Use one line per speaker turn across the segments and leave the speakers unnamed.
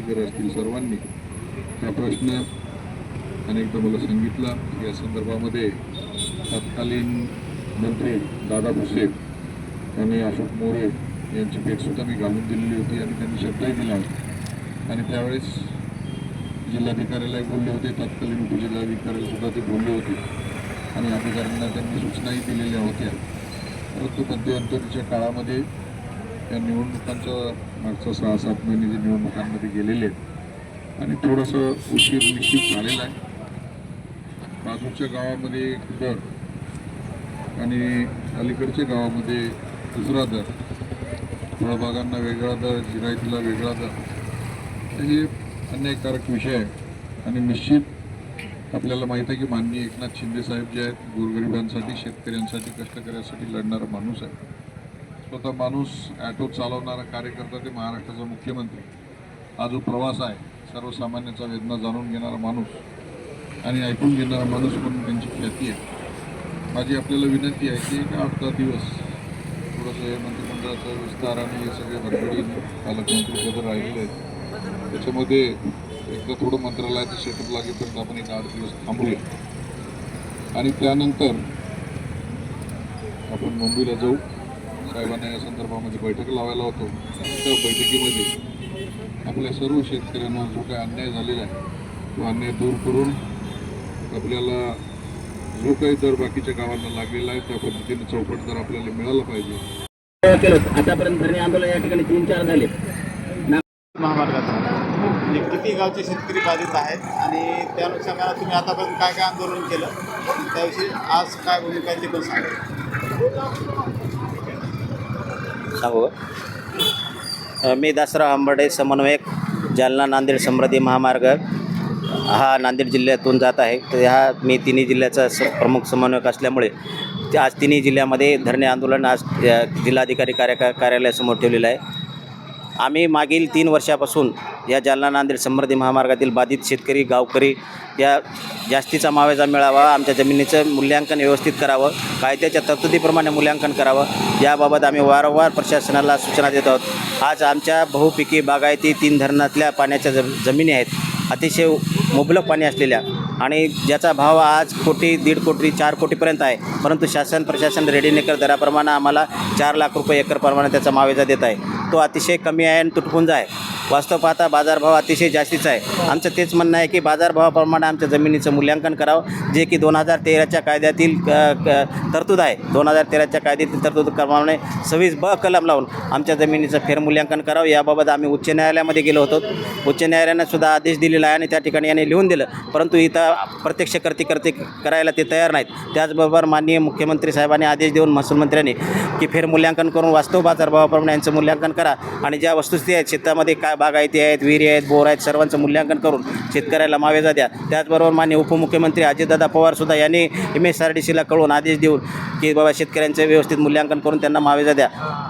नागरिक असतील सर्वांनी हा प्रश्न अनेकदा मला सांगितला. या संदर्भामध्ये तत्कालीन मंत्री दादा भुसे यांनी अशोक मोरे यांची भेटसुद्धा मी घालून दिलेली होती आणि त्यांनी शब्दही दिला होता. आणि त्यावेळेस जिल्हाधिकाऱ्यालाही बोलले होते तत्कालीन उपजिल्हाधिकाऱ्यालासुद्धा ते बोलले होते. आणि अधिकाऱ्यांना त्यांनी सूचनाही दिलेल्या होत्या. परंतु मध्यंतरीच्या काळामध्ये या निवडणुकांचा मागचा सहा सात महिने जे निवडणुकांमध्ये गेलेले आहेत. आणि थोडंसं उशीर निश्चित झालेला आहे. बाजूच्या गावामध्ये एक दर आणि अलीकडच्या गावामध्ये दुसरा दर. फळबागांना वेगळा दर जिरायतीला वेगळा दर. हे अन्यायकारक विषय आहे. आणि निश्चित आपल्याला माहीत आहे की माननीय एकनाथ शिंदे साहेब जे आहेत गोरगरिबांसाठी शेतकऱ्यांसाठी कष्टकऱ्यांसाठी लढणारा माणूस आहे. स्वतः माणूस ॲटो चालवणारा कार्यकर्ता ते महाराष्ट्राचा मुख्यमंत्री. हा जो प्रवास आहे सर्वसामान्याचा वेदना जाणून घेणारा माणूस आणि ऐकून घेणारा माणूस म्हणून त्यांची ख्याती आहे. माझी आपल्याला विनंती आहे की एक आठ दहा दिवस थोडंसं हे मंत्रिमंडळाचा विस्तार आणि हे सगळे हडबडी पालकमंत्री राहिलेले आहेत त्याच्यामध्ये एकदा थोडं मंत्रालयाचं सेटअप लागेपर्यंत आपण एक आठ दिवस थांबूया. आणि त्यानंतर आपण मुंबईला जाऊ. साहेबांना या संदर्भामध्ये बैठक लावायला होतो. त्या बैठकीमध्ये आपल्या सर्व शेतकऱ्यांना जो काही अन्याय झालेला आहे तो अन्याय दूर करून आपल्याला जो काही दर बाकीच्या गावांना लागलेला आहे त्या पद्धतीने चौपट दर आपल्याला मिळाला पाहिजे.
आतापर्यंत आंदोलन या ठिकाणी तीन चार झाले.
महामार्गाचा. म्हणजे किती गावचे शेतकरी बाधित आहेत आणि त्या अनुषंगाने तुम्ही आतापर्यंत काय काय आंदोलन केलं? त्याविषयी आज काय भूमिका आहे ते पण सांगा.
हो. सांगू मी दासराव आंबडे समन्वयक जालना नांदेड समृद्धी महामार्ग. हा नांदेड जिल्ह्यातून जात आहे. तर हा मी तिन्ही जिल्ह्याचा स प्रमुख समन्वयक असल्यामुळे ते आज तिन्ही जिल्ह्यामध्ये धरणे आंदोलन आज जिल्हाधिकारी कार्या कार्यालयासमोर ठेवलेलं आहे. आम्ही मागील तीन वर्षापासून या जालना नांदेड समृद्धी महामार्गातील बाधित शेतकरी गावकरी या जास्तीचा मावेजा मिळावा आमच्या जमिनीचं मूल्यांकन व्यवस्थित करावं कायद्याच्या तरतुदीप्रमाणे मूल्यांकन करावं याबाबत आम्ही वारंवार प्रशासनाला सूचना देत आहोत. आज आमच्या बहुपिकी बागायती तीन धरणातल्या पाण्याच्या जम जमिनी आहेत. अतिशय मुबलक पाणी असलेल्या आणि ज्याचा भाव आज कोटी दीड कोटी चार कोटीपर्यंत आहे. परंतु शासन प्रशासन रेडीनेकर दराप्रमाणे आम्हाला चार लाख रुपये एकरप्रमाणे त्याचा मावेजा देत आहे. तो अतिशय कमी आहे आणि तुटपुंजा आहे. वास्तव पाहता बाजारभाव अतिशय जास्तीचा आहे. आमचं तेच म्हणणं आहे की बाजारभावाप्रमाणे आमच्या जमिनीचं मूल्यांकन करावं. जे की दोन हजार तेराच्या कायद्यातील क- तरतूद आहे. दोन हजार तेराच्या कायद्यातील तरतूद तरतूदप्रमाणे सव्वीस ब कलम लावून आमच्या जमिनीचं फेरमूल्यांकन करावं. याबाबत आम्ही उच्च न्यायालयामध्ये गेलो होतो. उच्च न्यायालयानं सुद्धा आदेश दिलेला आहे आणि त्या ठिकाणी याने लिहून दिलं. परंतु इथं प्रत्यक्ष करते करते करायला ते तयार नाहीत. त्याचबरोबर माननीय मुख्यमंत्री साहेबांनी आदेश देऊन महसूल मंत्र्यांनी की फेरमूल्यांकन करून वास्तव बाजारभावाप्रमाणे यांचं मूल्यांकन करा. आणि ज्या वस्तुस्थिती आहेत शेतामध्ये काय बागायती आहेत विहिरी आहेत बोर आहेत सर्वांचं मूल्यांकन करून शेतकऱ्याला मावेजा द्या त्याचबरोबर माननीय उपमुख्यमंत्री अजितदादा पवारसुद्धा यांनी एम एस आर डी सीला कळवून आदेश देऊन की बाबा शेतकऱ्यांचं व्यवस्थित मूल्यांकन करून त्यांना मावेजा द्या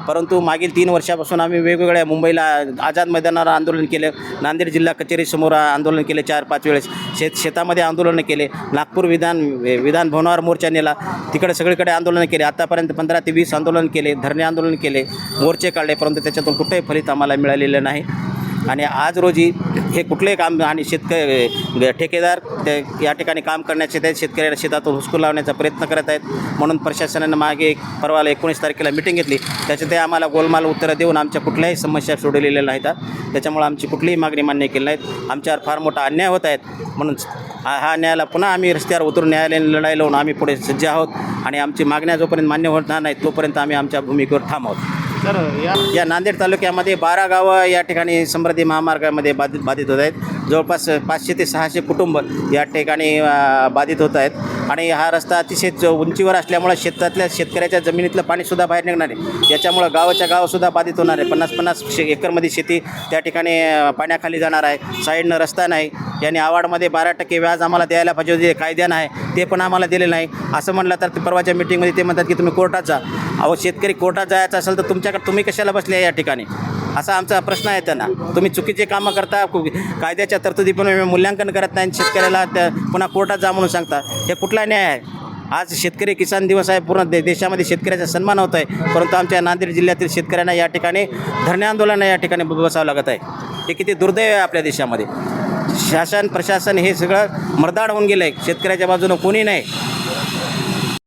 परंतु मागील तीन वर्षापासून आम्ही वेगवेगळ्या मुंबईला आझाद मैदानावर आंदोलन केलं नांदेड जिल्हा कचेरीसमोर आंदोलन केले चार पाच वेळेस. शेत शेतामध्ये आंदोलनं केले नागपूर विधान विधान भवनावर मोर्चा नेला तिकडे सगळीकडे आंदोलनं केले. आतापर्यंत पंधरा ते वीस आंदोलन केले धरणे आंदोलन केले मोर्चे काढले परंतु त्याच्या त्याच्यातून कुठंही फलित आम्हाला मिळालेलं नाही. आणि आज रोजी हे कुठलेही काम आणि शेतकरी ठेकेदार ते या ठिकाणी काम करण्याचे ते शेतकऱ्याला शेतातून हुसकून लावण्याचा प्रयत्न करत आहेत. म्हणून प्रशासनानं मागे एक परवाला एकोणीस तारखेला मिटिंग घेतली. त्याच्यात ते आम्हाला गोलमाल उत्तरं देऊन आमच्या कुठल्याही समस्या सोडवलेल्या नाहीत त्याच्यामुळे आमची कुठलीही मागणी मान्य केली नाहीत. आमच्यावर फार मोठा अन्याय होत आहेत. म्हणून हा हा न्यायाला पुन्हा आम्ही रस्त्यावर उतरून न्यायालयाने लढाई लावून आम्ही पुढे सज्ज आहोत. आणि आमची मागण्या जोपर्यंत मान्य होणार नाहीत तोपर्यंत आम्ही आमच्या भूमिकेवर ठाम आहोत.
तर या
या नांदेड तालुक्यामध्ये बारा गावं या ठिकाणी समृद्धी महामार्गामध्ये बाधित बाधित होत आहेत. जवळपास पाचशे ते सहाशे कुटुंब या ठिकाणी बाधित होत आहेत. आणि हा रस्ता अतिशय उंचीवर असल्यामुळं शेतातल्या शेतकऱ्याच्या जमिनीतलं पाणीसुद्धा बाहेर निघणार आहे. याच्यामुळं गावाच्या गावसुद्धा बाधित होणार आहे. पन्नास पन्नास शे एकरमध्ये शेती त्या ठिकाणी पाण्याखाली जाणार आहे. साईडनं रस्ता नाही. यांनी आवाडमध्ये बारा टक्के व्याज आम्हाला द्यायला पाहिजे जे कायद्यानं आहे ते पण आम्हाला दिले नाही. असं म्हणलं तर परवाच्या मिटिंगमध्ये ते म्हणतात की तुम्ही कोर्टात जा. अहो शेतकरी कोर्टात जायचं असेल तर तुमच्याकडे तुम्ही कशाला बसले या ठिकाणी? असा आमचा प्रश्न आहे त्यांना. तुम्ही चुकीचे कामं करता कु- कायद्याच्या तरतुदी मूल्यांकन करत नाही आणि शेतकऱ्याला त्या पुन्हा कोर्टात जा म्हणून सांगता. हे कुठला न्याय आहे? आज शेतकरी किसान दिवस आहे पूर्ण दे देशामध्ये शेतकऱ्याचा सन्मान होत आहे परंतु आमच्या नांदेड जिल्ह्यातील शेतकऱ्यांना या ठिकाणी धरणे आंदोलन या ठिकाणी बसावं लागत आहे. हे किती दुर्दैव आहे आपल्या देशामध्ये. शासन प्रशासन हे सगळं मर्दाड होऊन गेलं आहे शेतकऱ्याच्या बाजूनं कोणी नाही.